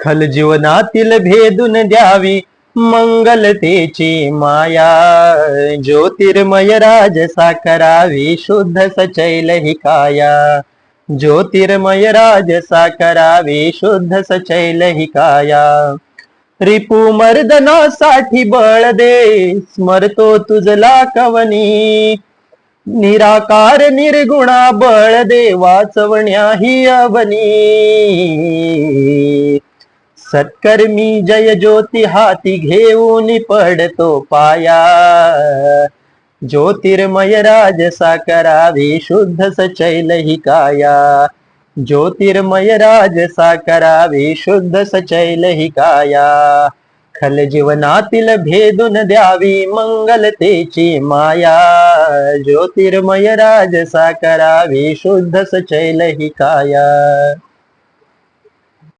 खल जीवनातील भेदून द्यावी. मंगलतेची माया. ज्योतिर्मय राज साकरावी शुद्ध सचैल हि काया ज्योतिर्मय राज साकरावी शुद्ध सचैल हि काया रिपू मर्दनासाठी बळ दे स्मरतो तुझला कवनी निराकार निर्गुणा बळ दे वाचवण्या ही अवनी. सत्कर्मी जय ज्योती हाती घेऊन पडतो पाया. ज्योतिर्मय राज करावी शुद्ध सचैल ही काया. ज्योतिर्मय राज करावी शुद्ध सचैल ही काया. खल जीवनातील भेदून द्यावी मंगलतेची माया. ज्योतिर्मय राज करावी शुद्ध सचैल ही काया.